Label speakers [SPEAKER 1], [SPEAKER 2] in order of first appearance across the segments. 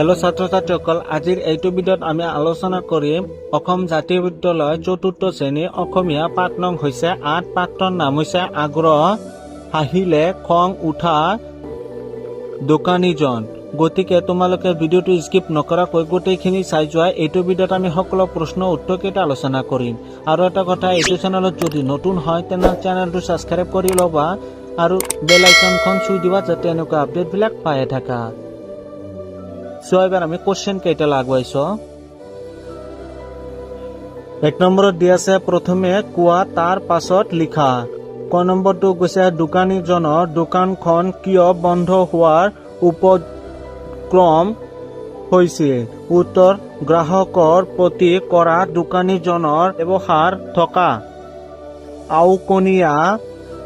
[SPEAKER 1] Hello' ছাত্ৰ ছাত্ৰীসকল আজিৰ এইটো ভিডিঅ'ত আমি আলোচনা কৰিম, অসম জাতীয় বিদ্যালয় চতুৰ্থ শ্ৰেণী অসমীয়া পাঠ নং হৈছে আঠ পাঠটোৰ নাম হৈছে আগ্ৰহ, হাঁহিলে খং উঠা দোকানীজন। গতিকে তোমালোকে ভিডিঅ'টো স্কিপ নকৰাকৈ গোটেইখিনি চাই যোৱা, এইটো ভিডিঅ'ত আমি সকলো প্ৰশ্ন উত্তৰকেইটা আলোচনা কৰিম। আৰু এটা কথা, এইটো চেনেলত যদি নতুন হয়, তেনে চেনেলটো ছাবস্ক্ৰাইব কৰি ল'বা আৰু বেল আইকনখন চুই দিবা, যাতে এনেকুৱা আপডেটবিলাক পায়ে থাকা। চ' এবাৰ আমি কুৱেশ্যন কেইটা আগুৱাইছ এক নম্বৰত দি আছে, প্ৰথমে কোৱা, তাৰ পাছত লিখা। ক নম্বৰটো কৈছে, দোকানীজনৰ দোকানখন কিয় বন্ধ হোৱাৰ উপক্ৰম হৈছিল? উত্তৰ, গ্ৰাহকৰ প্ৰতি কৰা দোকানীজনৰ ব্যৱহাৰ থকা আওকণীয়া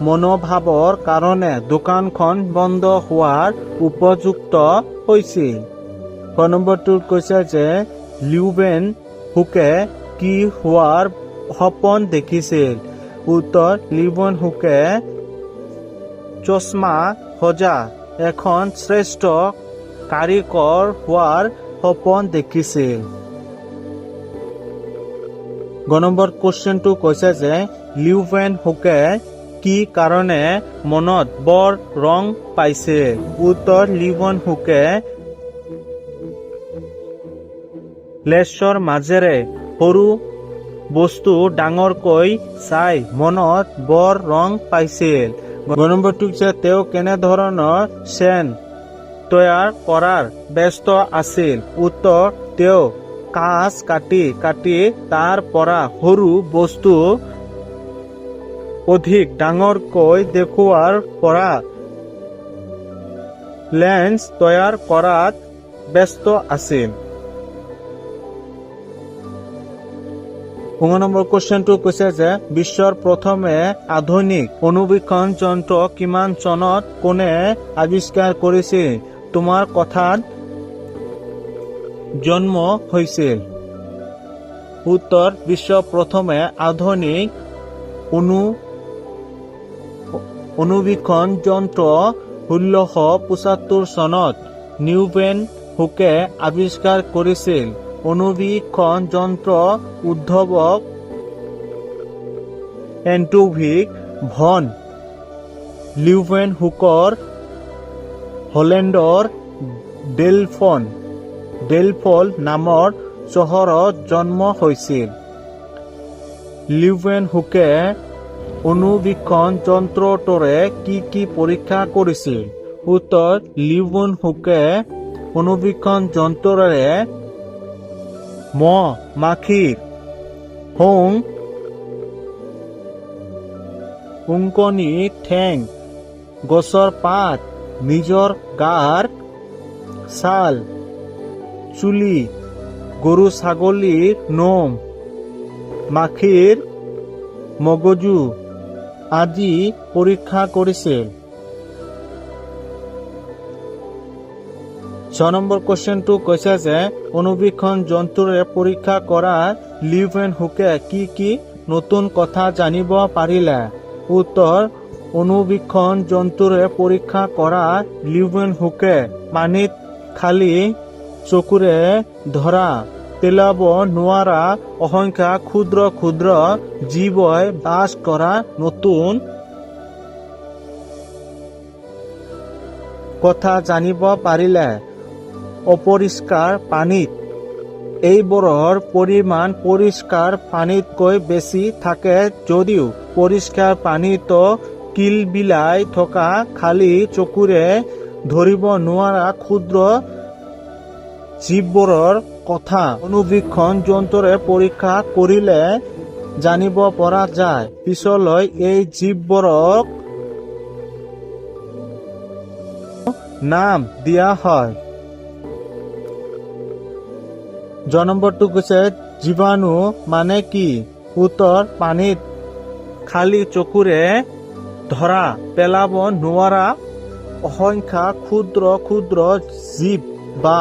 [SPEAKER 1] মনোভাৱৰ কাৰণে দোকানখন বন্ধ হোৱাৰ উপযুক্ত হৈছিল। ক নম্বৰটোত কৈছে যে, লিউবেন হুকে কি হোৱাৰ সপোন দেখিছিল? উত্তৰ, লিউবেন হুকে চশমা সজা এখন শ্ৰেষ্ঠ কাৰিকৰ হোৱাৰ সপোন দেখিছিল। গ নম্বৰ কুৱেশ্যনটো কৈছে যে লিউভেন হুকে কি কাৰণে মনত বৰ ৰং পাইছে উত্তৰ লিউভেন হুকে লেচৰ মাজেৰে সৰু বস্তু ডাঙৰকৈ চাই মনত বৰ ৰং পাইছিল। গ যে তেওঁ কেনেধৰণৰ চেন তৈয়াৰ কৰাৰ ব্যস্ত আছিল। উত্তৰ, তেওঁ কাঁচ কাটি কাটি তাৰ পৰা সৰু বস্তু অধিক ডাঙৰকৈ দেখুওৱাৰ পৰা লেন্স তৈয়াৰ কৰাত ব্যস্ত আছিল। পোন্ধৰ নম্বৰ কুৱেশ্যনটো কৈছে যে, বিশ্বৰ প্ৰথমে আধুনিক অনুবীক্ষণ যন্ত্ৰ কিমান চনত কোনে আৱিষ্কাৰ কৰিছিল? তোমাৰ কথাত জন্ম হৈছিল। উত্তৰ বিশ্ব প্ৰথমে আধুনিক অনু, অনুবীক্ষণ যন্ত্ৰ ষোল্লশ পঁচাত্তৰ চনত নিউবেন হুকে আৱিষ্কাৰ কৰিছিল। অনুবীক্ষণ যন্ত্ৰ উদ্ভাৱক এন্টোভিক ভন, লিউভেন হুকৰ হলেণ্ডৰ ডেলফন, ডেলফল নামৰ চহৰত জন্ম হৈছিল। লিউভেন হুকে অনুবীক্ষণ যন্ত্ৰটোৰে কি কি পৰীক্ষা কৰিছিল? উত্তৰ, লিউভেন হুকে অনুবীক্ষণ যন্ত্ৰৰে মহ মাখিৰ হোং উংকনি ঠেং গছৰ পাত নিজৰ গাৰ ছাল চুলি গৰু ছাগলীৰ নোম মাখিৰ মগজু, আদি পৰীক্ষা কৰিছিল ছ নম্বৰ কুৱেশ্যনটো কৈছে যে অনুবীক্ষণ যন্ত্ৰৰে পৰীক্ষা কৰা লিউভেন হুকে কি কি নতুন কথা জানিব পাৰিলে? উত্তৰ অনুবীক্ষণ যন্ত্ৰৰে পৰীক্ষা কৰা লিউভেন হুকে পানীত খালী চকুৰে ধৰা পেলাব নোৱাৰা অসংখ্য ক্ষুদ্ৰ ক্ষুদ্ৰ জীৱই বাস কৰা নতুন কথা জানিব পাৰিলে। অপৰিষ্কাৰ পানীত। এইবোৰৰ পৰিমাণ পৰিষ্কাৰ পানীতকৈ বেছি থাকে যদিও পৰিষ্কাৰ পানীতো কিলবিলাই থকা খালী চকুৰে ধৰিব নোৱাৰা ক্ষুদ্ৰ জীৱবোৰৰ কথা। অনুবীক্ষণ যন্ত্ৰৰে পৰীক্ষা কৰিলে জানিব পৰা যায়। পিছলৈ এই জীৱবোৰক নাম দিয়া হয়। জ নম্বৰটো কৈছে জীৱাণু মানে কি? উত্তৰ পানীত। খালী চকুৰে ধৰা, পেলাব নোৱাৰা, অসংখ্য ক্ষুদ্ৰ ক্ষুদ্ৰ জীৱ বা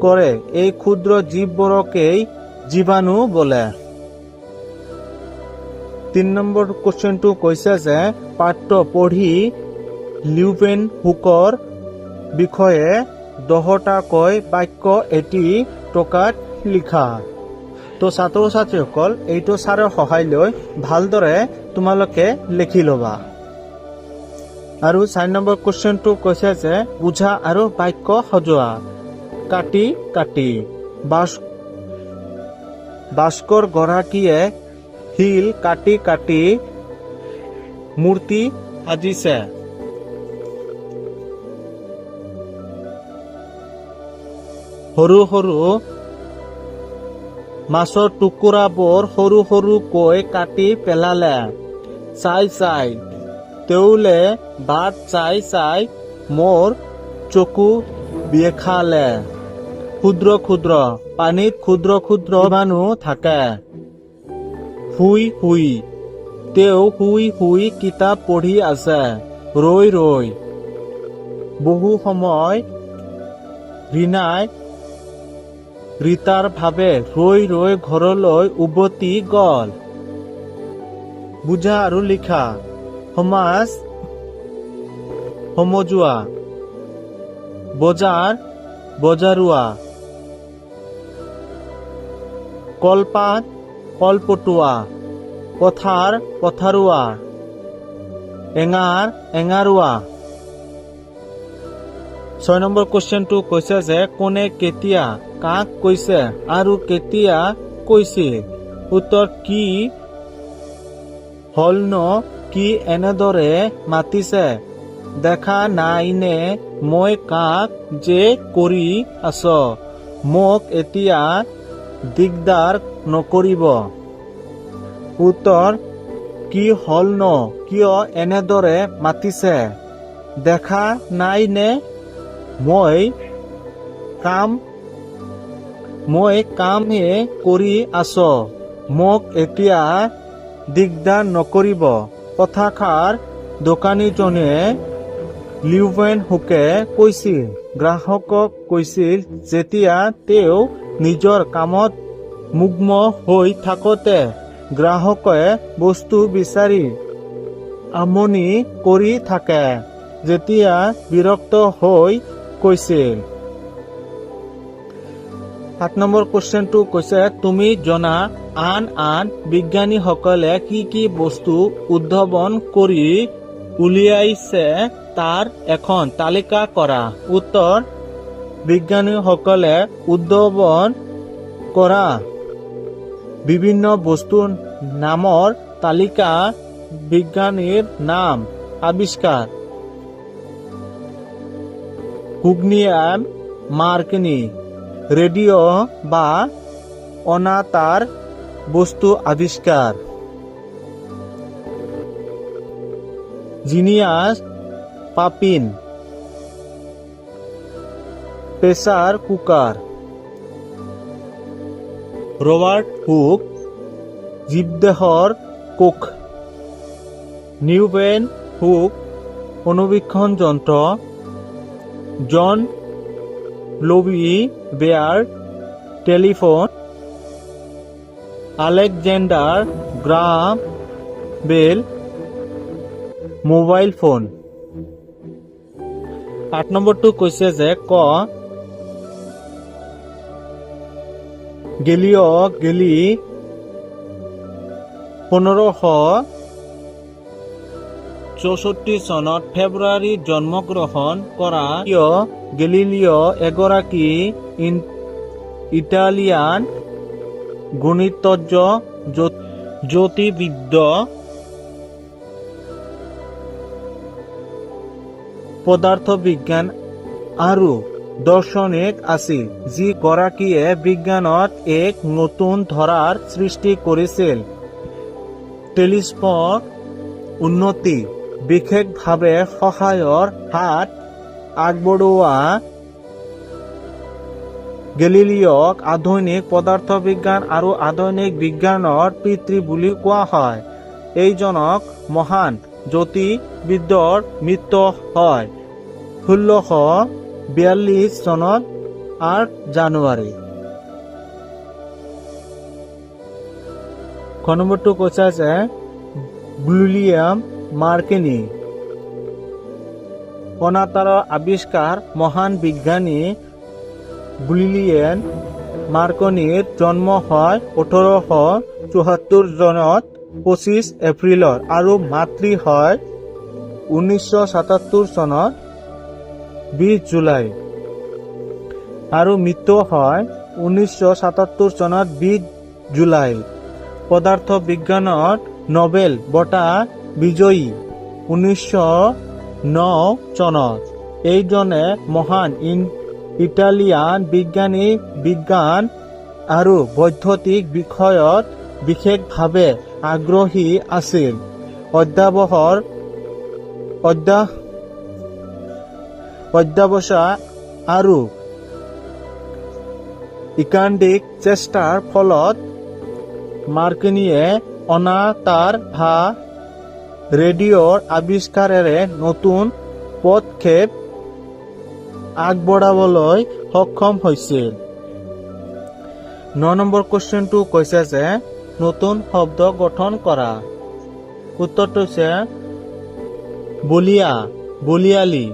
[SPEAKER 1] কৰে। এই ক্ষুদ্ৰ জীৱবোৰকেই জীৱাণু বোলে। তিন নম্বৰ কুৱেশ্যনটো কৈছে যে, পাঠ্য পঢ়ি লিউপেন হুকৰ বিষয়ে দহটাকৈ বাক্য এটি টকাত লিখা। তো ছাত্ৰ ছাত্ৰীসকল এইটো ছাৰৰ সহায় লৈ ভালদৰে তোমালোকে লিখি ল'বা। আৰু চাৰি নম্বৰ কুৱেশ্যনটো কৈছে যে, বুজা আৰু বাক্য সজোৱা। কাটি কাটি। বাছ ভাস্কৰ গৰাকীয়ে শিল কাটি কাটি মূৰ্তি সাজিছে। সৰু সৰু মাছৰ টুকুৰাবোৰ সৰু সৰুকৈ কাটি পেলালে। চাই চাই, তেওলে বাট চাই চাই মোৰ চকু বিষালে। ক্ষুদ্ৰ ক্ষুদ্ৰ, পানীত ক্ষুদ্ৰ ক্ষুদ্ৰ জীৱাণু থাকে। শুই শুই, তেওঁ শুই শুই কিতাপ পঢ়ি আছে। ৰৈ ৰৈ, বহু সময় ৰীণাই ৰীতাৰ ভাৱে ৰৈ ৰৈ ঘৰলৈ উভতি গল। বুজা আৰু লিখা সমাজ সমজোৱা বজাৰ বজাৰোৱা কলপাত কলপটুৱা পথাৰ পথাৰুৱা এঙাৰ এঙাৰুৱা ছয় নম্বৰ কুৱেশ্যনটো কৈছে যে কোনে কেতিয়া, কাক কৈছে আৰু কেতিয়া কৈছিল? উত্তৰ কি হল ন কি এনেদৰে মাতিছে? দেখা নাই নে, মই কাক যে কৰি আছ? মোক এতিয়া দিগদাৰ নকৰিব। উত্তৰ কি হল ন কিয় এনেদৰে মাতিছে? দেখা নাই নে মই কাম, মই কামহে কৰি আছ। মোক এতিয়া দিগদাৰ নকৰিব। কথাষাৰ দোকানীজনে লিউভেন হুকে কৈছিল, গ্ৰাহকক কৈছিল, যেতিয়া তেওঁ নিজৰ কামত মুগ্ম হৈ থাকোতে গ্ৰাহকে বস্তু বিচাৰি আমনি কৰি থাকে। যেতিয়া বিৰক্ত হৈ কৈছিল সাত নম্বৰ কুৱেশ্যনটো কৈছে, তুমি জনা আন আন বিজ্ঞানীসকলে কি কি বস্তু উদ্ভাৱন কৰি উলিয়াইছে তাৰ এখন তালিকা কৰা। উত্তৰ, বিজ্ঞানীসকলে উদ্ভাৱন কৰা বিভিন্ন বস্তুৰ নামৰ তালিকা বিজ্ঞানীৰ নাম আৱিষ্কাৰ কুগনিয়াম মার্কিনি, রেডিও বা অনাতার বস্তু আবিষ্কার। Genius Papin. Pressure cooker. Robert Hooke, জীবদেহর কোষ নিউবেন হুক অনুবীক্ষণ যন্ত্র। John Logie Baird telephone, Alexander Graham Bell, mobile phone. আঠ নম্বৰটো কৈছে যে ক, গেলিঅ গেলি পোন্ধৰশ চৌষট্টি চনত ফেব্ৰুৱাৰীত জন্মগ্ৰহণ কৰা গেলিলিঅ এগৰাকী ইটালিয়ান গণিতজ্ঞ জ্যোত- জ্যোতিৰ্বিদ পদাৰ্থ বিজ্ঞান আৰু দৰ্শনিক আছিল, যি বিজ্ঞানত এক নতুন ধৰাৰ সৃষ্টি কৰিছিল। টেলিস্কোপ উন্নতি বিশেষভাৱে সহায়ৰ হাত আগবঢ়োৱা গেলিলিঅক আধুনিক পদাৰ্থ বিজ্ঞান আৰু আধুনিক বিজ্ঞানৰ পিতৃ বুলি কোৱা হয়। এইজনক মহান জ্যোতিৰ্বিদৰ মৃত্যু হয়। ষোল্লশ বিয়াল্লিছ চনত আঠ জানুৱাৰী। খ কৈছে যে উইলিয়াম মাৰ্কিনি কণাতাৰৰ আৱিষ্কাৰ মহান বিজ্ঞানী ব্ৰিলিয়েন মাৰ্কনিৰ জন্ম হয় ওঠৰশ চৌসত্তৰ চনত পঁচিছ এপ্ৰিলত আৰু মাতৃ হয় ঊনৈছশ সাতাত্তৰ চনত বিছ জুলাই। আৰু মৃত্যু হয় ঊনৈছশ সাতাত্তৰ চনত বিছ জুলাই। পদাৰ্থ বিজ্ঞানত নবেল বঁটা বিজয়ী। ঊনৈছশ ন চনত এইজনে মহান ইন- ইটালিয়ান বিজ্ঞানী, বিজ্ঞান আৰু বৈদ্যুতিক বিষয়ত বিশেষভাৱে আগ্ৰহী আছিল। অধ্যাৱসৰ অধ্যা অধ্যাৱসায় আৰু ইকাণ্ডিক চেষ্টাৰ ফলত মাৰ্কিনিয়ে অনা তাৰ ভা ৰেডিঅ'ৰ আৱিষ্কাৰেৰে নতুন পদক্ষেপ আগবঢ়াবলৈ সক্ষম হৈছিল ন নম্বৰ কুৱেশ্যনটো কৈছে যে, নতুন শব্দ গঠন কৰা। উত্তৰটো হৈছে, বলিয়া, বলিয়ালি,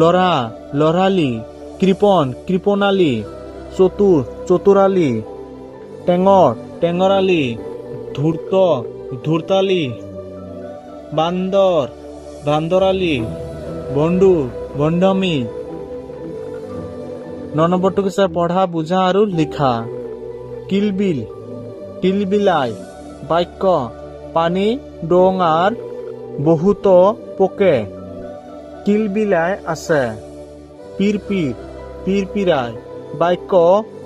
[SPEAKER 1] লৰা, লৰালি, কৃপন, কৃপনালী, চতুৰ, চতুৰালি, টেঙৰ, টেঙৰালি, ধূৰ্ত, ধূৰ্তালি বান্দৰ বান্দৰালি বন্ধু, বন্ধমী। ন নম্বৰটো হৈছে পঢ়া বুজা আৰু লিখা। কিলবিল কিলবিলাই বাক্য, পানী ডোঙাৰ বহুতো পোকে। কিলবিলাই আছে। পিৰপিৰ পিৰপিৰাই বাক্য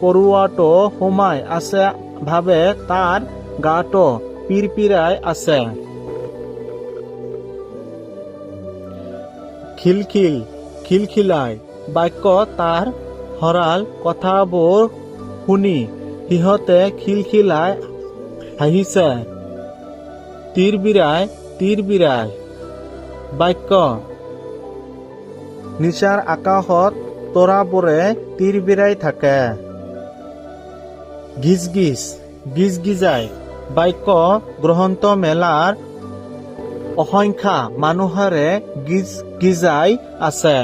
[SPEAKER 1] পৰুৱাটো সোমাই আছে ভাবে তাৰ গাটো পিৰপিৰাই আছে। খিলখিল, খিলখিলাই, বাক্য তাৰ সৰাল কথাবোৰ শুনি সিহঁতে খিলখিলাই হাঁহিছে। তীৰ বিৰাই তীৰ বিৰাই বাক্য। নিচাৰ আকাশত তৰাবোৰে তীৰ বিৰাই থাকে। গিজ গিজ গিজ গিজাই বাক্য গ্ৰন্থ মেলাৰ অসংখ্যা মানুহৰে গিজ, গিজাই আছে।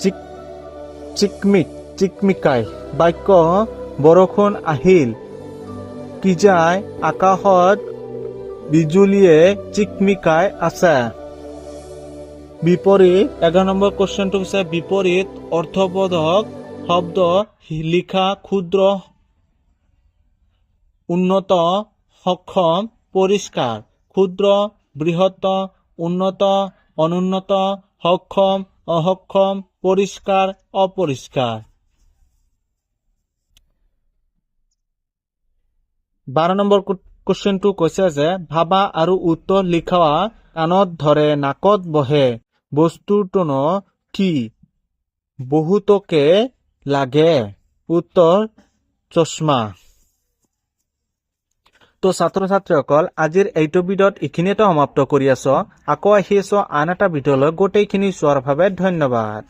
[SPEAKER 1] চিক চিকমিক চিকমিকাই, বাক্য বৰষুণ আহিল। কিজাই আকাশত বিজুলীয়ে চিকমিকাই আছে। বিপৰীত এঘাৰ নম্বৰ কুৱেশ্যনটো হৈছে বিপৰীত অৰ্থবোধক শব্দ লিখা ক্ষুদ্ৰ উন্নত, সক্ষম পৰিষ্কাৰ ক্ষুদ্ৰ বৃহৎ, উন্নত, অনুন্নত, সক্ষম, অসক্ষম পৰিষ্কাৰ অপৰিষ্কাৰ বাৰ নম্বৰ কুৱেশ্যনটো কৈছে যে, ভাবা আৰু উত্তৰ লিখা কাণত ধৰে, নাকত বহে। বস্তুটোনো কি? বহুতকে লাগে। উত্তর চশমা। তো ছাত্ৰ ছাত্ৰীসকল আজিৰ এইটো ভিডিঅ'ত এইখিনিতে সমাপ্ত কৰি আছ। আকৌ আহি আছো আন এটা ভিডিঅ'লৈ। গোটেইখিনি চোৱাৰ বাবে ধন্যবাদ।